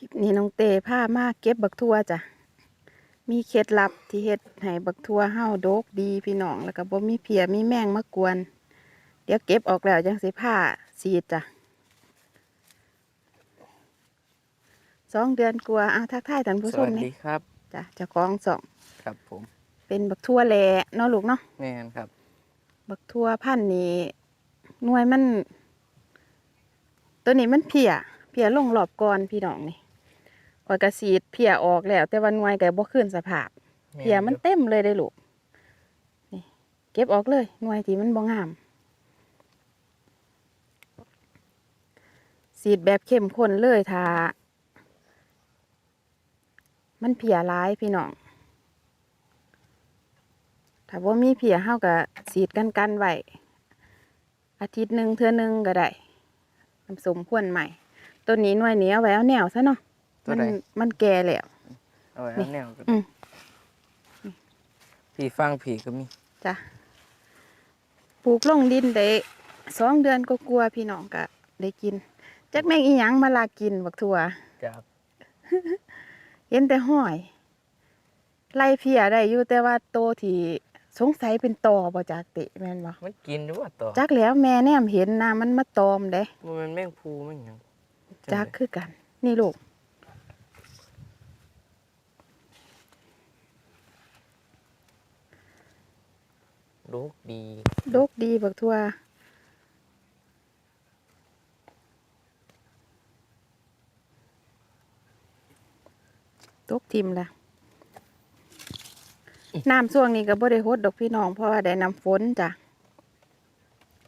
คลิปนี้น้องเตผ้ามาเก็บบักทั่วจ้ะ มีเคล็ดลับที่เฮ็ดให้บักทั่วเฮาโดกดีพี่น้องแล้วก็บ่มีเพียมีแมงมากวน เดี๋ยวเก็บออกแล้วจังสิผ้าสีดจ้ะสองเดือนกว่าอ้าวทักทายท่านผู้สชวัมสนี่ดีครับจ้ะเจะคล้าของสองครับผม เป็นบักทั่วแหล่เนาะลูกเนาะแม่นครับ บักทั่วพันธุ์นี้หน่วยมัน ตัวนี้มันเพียเพียลงรอบก่อนพี่น้องนี่ ข่อยกระสีดเพียออกแล้ว แต่ว่าหน่วยก็บ่ขึ้นสภาพ เพียมันเต็มเลยได้อลูกนี่เก็บออกเลยหน่วยที่มันบ่งาม สีดแบบเข้มข้นเลยถ้ามันเพียร้ายพี่น้องถ้าว่ามีเพียเฮาก็สีดกันกันไว้อาทิตย์หนึ่งเทื่อหนึงก็ได้น้ำสมควรใหม่ ต้นนี้หน่วยนี้เอาไว้เอาแนวซะเนาะ ตัวมันใดมันแก่แล้ว เอาไว้นี่ เอาแนวกันอืมผีฟังผีก็มีจ้ะปลูกลงดินได้สองเดือนก็กลัวาๆพี่น้องก็ได้กินจักแมงอีหยังมาลากินบักถั่วจากเห็นแต่ห้อย ไล่เพียได้อยู่แต่ว่าโตที่สงสัยเป็นตอบ่จากเตะแม่นบ่มันกินหรือว่าต่อจักแล้วแม่แนมเห็นนะมันมาตอมเด้มันแมงภูมันหยังจักคือกัน นี่ลูก ลูกดีดกดีบักทั่วตกทิมละน้ำช่วงนี้ก็บ่ได้ฮดดอกพี่น้องเพราะว่าได้น้ำฝนจ้ะ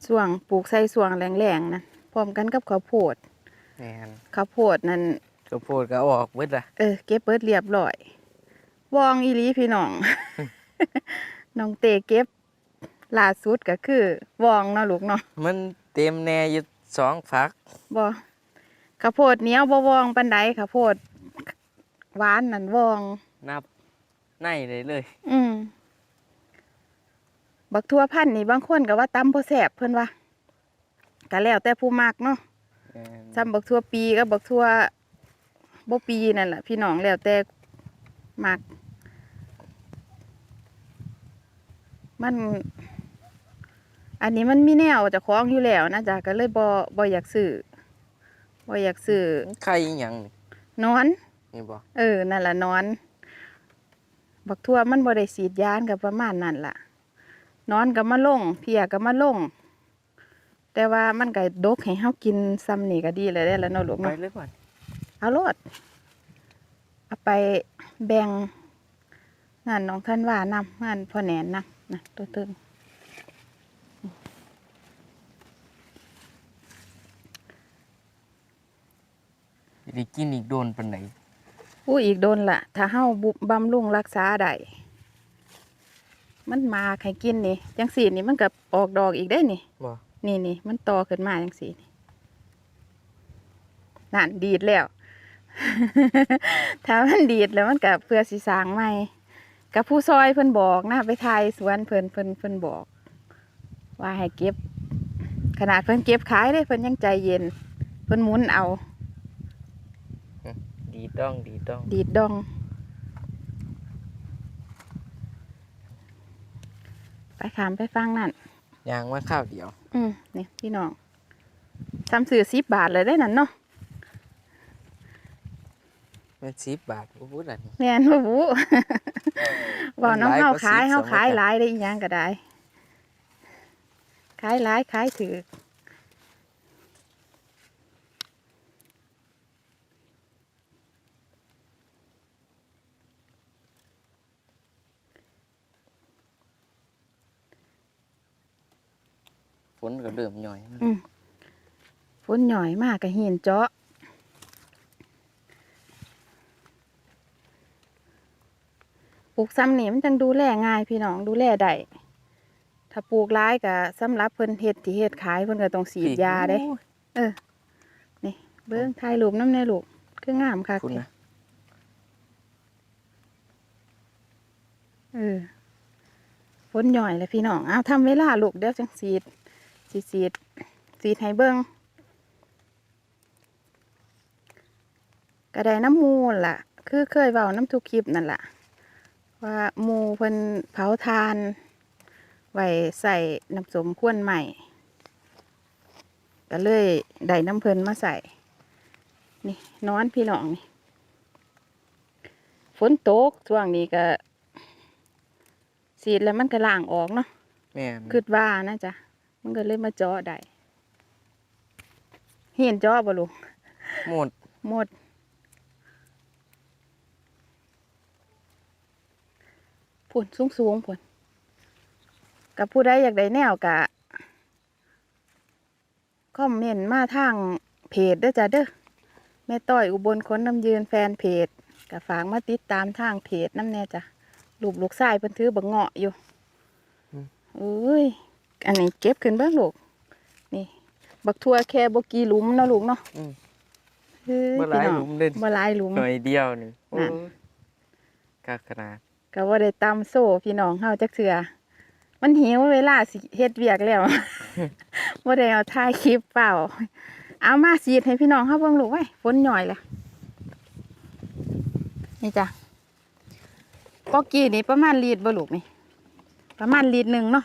ช่วงปลูกใส่ช่วงแรงๆนะพร้อมกันกับข้าวโพดแม่นข้าวโพดนั่นกระโพดก็เอาออกเบิดละเออเก็บเบิดเรียบร้อยวองอีหลีพี่น้อง น้องเตเก็บ ล่าสุดก็คือวองเนาะลูกเนาะมันเต็มแน่อยู่สองฝักบ่ข้าวโพดเหนียวบ่วองปานใดข้าวโพดหวานนั่นวอง นับในเลยเลย อืมบักทั่วพันธุ์นี่บางคนก็ว่าตำบ่แซ่บเพิ่นว่าก็แล้วแต่ผู้มักเนาะแม่นซ้ำบักทั่วปีกับบักทั่วบ่ปีนั่นแหละพี่น้องแล้วแต่มักมัน อันนี้มันมีแนวเจะคล้าของอยู่แล้วนะจ๊ะก็เลยบ่บ่อยากซื้อบ่อยากซื้อมันไข่อีหยังนี่นอนนี่บ่เออนั่นล่ะนอน บักทั่วมันบ่ได้สีดยานกับประมาณนั่นล่ะ นอนก็มาลงเพียก็มาลง แต่ว่ามันก็ดกให้เฮากินซ้ำนี่ก็ดีเลยได้แล้วเนาะลูกไปเนาะเลยก่อนเอาโลดเอาไปแบ่งงานน้องท่านว่านำงานพ่อแหนนนำนะตัวตึง ได้กินอีกโดนปานไหนอู้อีกโดนละถ้าเฮาบุบำรุงรักษาได้มันมาให้กินนี่จังสีนี่มันก็ออกดอกอีกได้นี่ บ่นี่นี่มันต่อขึ้นมาจังสีนี่นั่นดีดแล้ว ถ้ามันดีดแล้วมันกับเพื่อสีสร้างใหม่กับผู้ซอยเพิ่นบอกนะไปทายสวนเพิ่นเพิ่นเพิ่นบอก ว่าให้เก็บ ขนาดเพิ่นเก็บขายเลยเพิ่นยังใจเย็น เพิ่นหมุนเอา ดีต้องดีต้องดีดดอง ไปขามไปฟังนั่นยางมาข้าวเดียว อืมนี่พี่น้องซ้ำซื้อสิบบาทเลยได้นั่นเนาะแมัน10บาทบ่พูดอันนี้แม่นบ่บูบอกน้องหลายเฮากว่าขาย10เฮาสองขายบาทหลายได้อีหยังก็ได้ ขายหลายขายถือ ฝนก็เริ่มย่อยอืมฝนหน่อยมากก็เห็นเจาะ ปลูกซ้ำนี่มันจังดูแลง่ายพี่น้องดูแลได้ ถ้าปลูกร้ายก็สำหรับเพิ่นเฮ็ดที่เฮ็ดขายเพิ่นก็ต้องสีดยาเด้ โอ้ยเออนี่เบิ้งถ่ายรูปน้ำในลูกคืองามค่ะคุณนะเออฝนหย่อยเลยพี่น้อง เอาทำเวลาลูกเดี๋ยวจังสีด สีสีดสีดให้เบิ้งกก็ได้น้ำมูลล่ะ คือเคยเว้าน้ำทุกคลิปนั่นล่ะ ว่าหมูเพิ่นเผาทาน ไว้ใส่น้ำสมควนใหม่ก็เลยได้น้ำเพิ่นมาใส่ นี่นอนพี่น้องนี่ ฝนตกช่วงนี้ก็สีดแล้วมันก็ล่างออกเนาะแม่นคิดว่านะจ๊ะ มันก็เลยมาเจาะได้เห็นเจาะบ่ลูกหมดหมดผุนสูงสูงๆผุนกับผู้ใดอยากได้แนวกะคอมเมนต์มาทางเพจเด้อจ้ะเด้อแม่ต้อยอุบลคนน้ำยืนแฟนเพจกับฝากมาติดตามทางเพจน้ำแน่จ้ะลูกลูกชายเพิ่นถือบักเงาะอยู่เอ้ย อันนี้เก็บขึ้นเบ้างลูกนี่ บักทั่วแค่บกี่หลุมเนาะลูกเนาะอืม เฮ้ยบ่หลายพี่น้องหลุมเด่นบ่หลายหลุม หน่อยเดียวนี่โอ้นั่นยกากขนาดก็ว่าได้ตามโซ่พี่น้องเฮาจักเถื่อมันหิวเวลาสิเฮ็ดเวียกแล้ว ว่าได้เอาถ่ายคลิปเปล่า เอามาสีดให้พี่น้องเฮาเบิ่งลูกไว้ฝนหน่อยละนี่จ้ะปอกกี้นี่ประมาณลีดบ่ลูกนี่ประมาณลีดหนึ่งเนาะ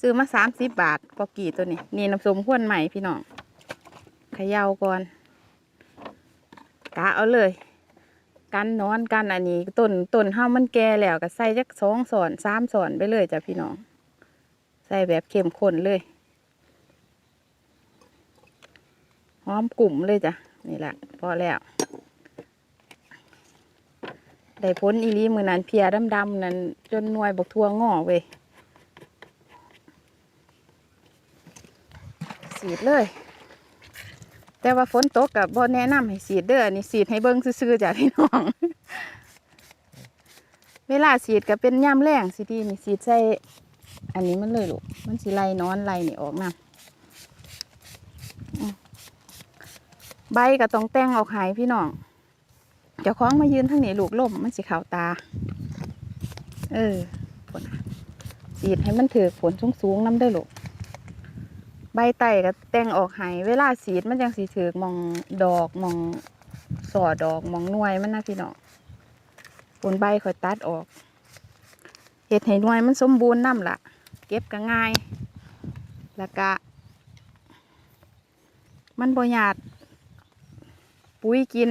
ซื้อมาสามสิบบาทปอกกี้ตัวนี้นี่น้ำส้มขวนใหม่พี่น้องเขย่าก่อนกะเอาเลย กันนอนกันอันนี้ต้นต้นเฮามันแก่แล้วก็ใส่จักสองสอนสามสอนไปเลยจ้ะพี่น้อง ใส่แบบเข้มข้นเลยหอมกลุ่มเลยจ้ะนี่แหละพอแล้วได้พ้นอีลีมือนั้นเพียดำๆนั้นจนหน่วยบกทัวงอเว้ย สีดเลย แต่ว่าฝนตกกับบ่แนะนำให้สีดเด้ออันนี่สีดให้เบิ่งซื่อๆจ้ะพี่น้อง เวลาสีดก็เป็นย่ำแรงสิดีนี่สีดใส่อันนี้มันเลยลูกมันสิไล่นอนไล่นี่ออกนะอืมใบก็ต้องแต่งออกใหายพี่น้องเจ้าของมายืนทางนี้ลูกล่มมันสิขาวตา เออผลสีดให้มันถือผลสูงๆน้ำได้อลูก ใบไต่ก็แต่งออกให้เวลาสีดมันยังสีถือมองดอกมองสอดอกมองหน่วยมันนะพี่น้องผลใบค่อยตัดออกเห็ดให้หน่วยมันสมบูรณ์น้ำละเก็บก็ง่าย แล้วก็ มันบ่หยาด ปุ๋ยกิน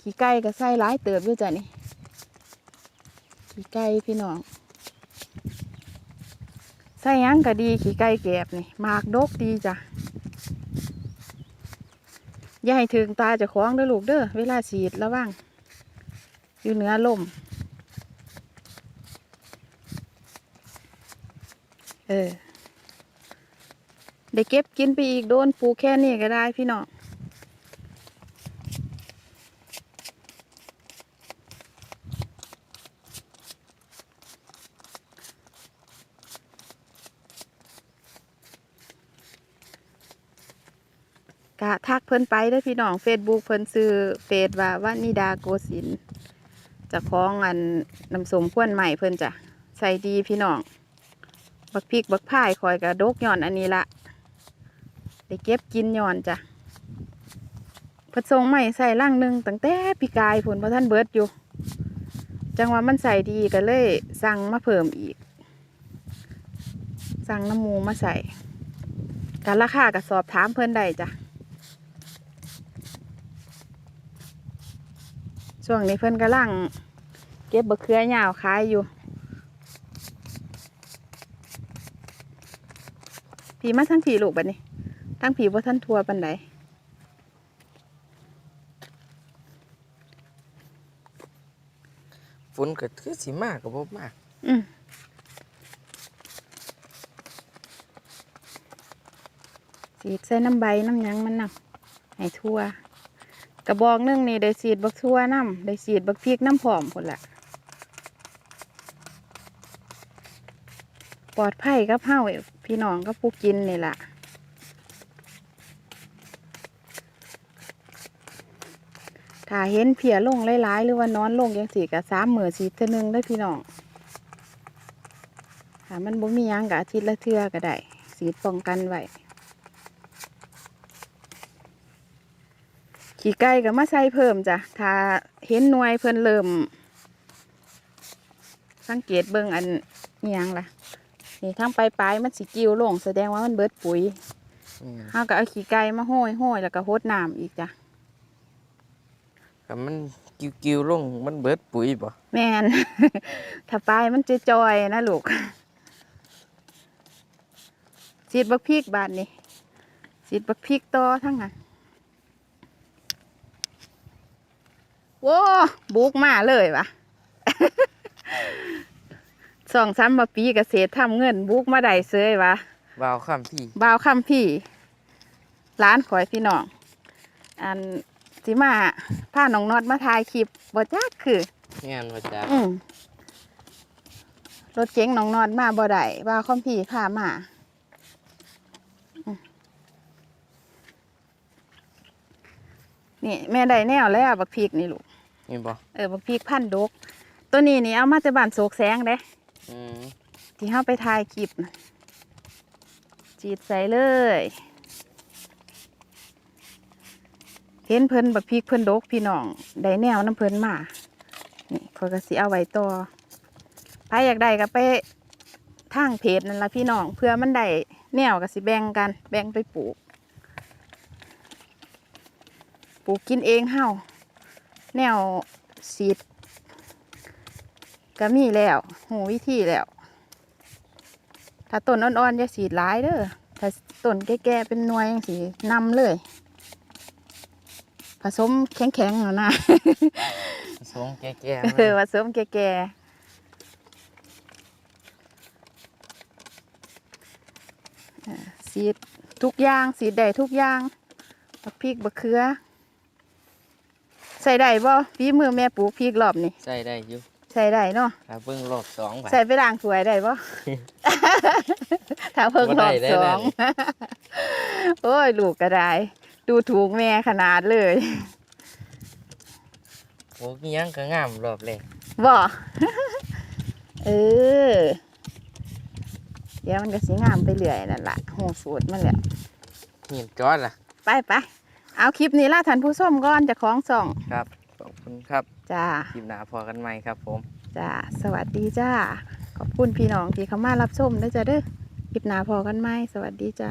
ขี้ไก่ก็ใส่หลายเติบด้วยจ้ะนี่ขี้ไก่พี่น้อง ส่ยังก็ดีขี่ไก่แกบนี่หมากดกดีจ้ะอย่าให้ถึงตาจะคล้องเด้อลูกเด้อเวลาฉีดระวังอยู่เหนือลมเออได้เก็บกินไปอีกโดนปูแค่นี้ก็ได้พี่น้อง กะทักเพิ่นไปเด้พี่น้องเฟซบุ๊กเพิ่นซื้อเฟซว่าวานิดาโกสินจะคล้องอันน้ำสมควนใหม่เพิ่นจ้ะใส่ดีพี่น้อง บักพริกบักพายคอยกระดกย่อนอันนี้ละได้เก็บกินย่อนจ้ะเพิ่นส่งใหม่ใส่ล่างหนึ่งตั้งแต่ปีกายผลเพราะท่านเบิดอยู่ จังว่ามันใส่ดีก็เลยสั่งมาเพิ่มอีก สั่งน้ำมูมาใส่การราคาก็สอบถามเพิ่อนได้จ้ะ ช่วงนี้เพิ่นกำลังเก็บบักเขือยาวขายอยู่ ผีมาทั้งผีลูกบัดนี้ทั้งผีว่าท่านทัวปันไดฝนก็คือสิมากก็บ่มากอืมสีดใส่น้ำใบน้ำหยังมันนำให้ทั่ว กระบอกนึงนี่ได้สีดบักทั่วน้ำได้สีดบักพริกน้ำผอมคนละปลอดภัยกับเฮาพี่น้องกับผู้กินนี่ล่ะถ้าเห็นเพียลงหลายๆ หรือว่านอนลงยังสีกับสามหมื่นสีเท่านึงได้พี่น้องถ้ามันบ่มียังกับอาทิตย์ละเทือก็ได้สีป้องกันไว้ ขี่ไก่ก็มาใส่เพิ่มจ้ะถ้าเห็นหน่วยเพิ่นเริ่ม สังเกตเบิ่งอันอิหยังล่ะ นี่ทางปลายๆมันสิกิ้วลง แสดงว่ามันเบิดปุ๋ยอืมเฮาก็เอาขี้ไก่มาห้อยห้อยแล้วก็โฮดน้ำอีกจ้ะก็มันกิ้วๆลงมันเบิดปุ๋ยบ่แม่น ถ้าปลายมันจะจอยๆนะลูกสีดบักพริกบาดนี้สีดบักพริกต่อทั้งนั้น โว้บุกมาเลยวะสองสามมาปีเกษตรทำเงินบุกมาได้เซยวะวาวข้ามพี่บ่าวคำพี่ร้านขอยพี่น้อง อันสิมาพาน้องนอดมาถ่ายคลิปบ่จักคืองานว่าจ้าอืมรถเก๋งน้องนอดมาบ่ได้บ่าวคำพี่พามาอืมนี่แม่ได้แนวแล้วบักพริกนี่ลูก นี่บ่เออบักพริกพันธุ์ดก ตัวนี้นี่เอามาจากบ้านโศกแสงเด้อืมที่เฮาไปถ่ายคลิปน่ะจีดใส่เลย เห็นเพิ่นบักพริกเพิ่นดกพี่น้องได้แนวน้ำเพิ่นมา นี่ข้อยก็สิเอาไว้ต่อใครอยากได้ก็ไปทางเพจนั่นละพี่น้องเพื่อมันได้แนวก็สิแบ่งกันแบ่งไปปลูก ปลูกกินเองเฮา แนวสีดก็มีแล้วหูวิธีแล้ว ถ้าต้นอ่อนๆจะสีดหลายเด้อถ้าต้นแก่ๆเป็นหน่วยจังสีนำเลย ผสมแข็งๆแล้วนะสงแก่ๆเออผสมแก่ๆเออสีดทุกอย่างสีดได้ทุกอย่างบักพริกบักเขือ ใส่ได้บ่ฝีมือแม่ปลูกพริกรอบนี่ใส่ได้อยู่ใส่ได้เนาะถ้าเบิ่งรอบสองไป ใส่ไปล้างถ้วยได้ปะถ้าเพิ่งบ่รได้อบได้สอได้ งโอ้ยลูกก็ได้ดูถูกแม่ขนาดเลยโอ้ยยังก็งามรอบแรกบ่ เออเดี๋ยวมันก็สิงามไปเรื่อยนั่นละหูสูตรมันแหละ นี่จอดล่ะ ไปไป เอาคลิปนี้ล่ะท่านผู้ชมก่อนจะคล้องส่องครับ ขอบคุณครับจ้าคลิปหน้าพอกันใหม่ครับผม จ้าสวัสดีจ้าขอบคุณพี่น้องที่เข้ามารับชมด้วยจ้าเด้อคลิปหน้าพอกันไหมสวัสดีจ้า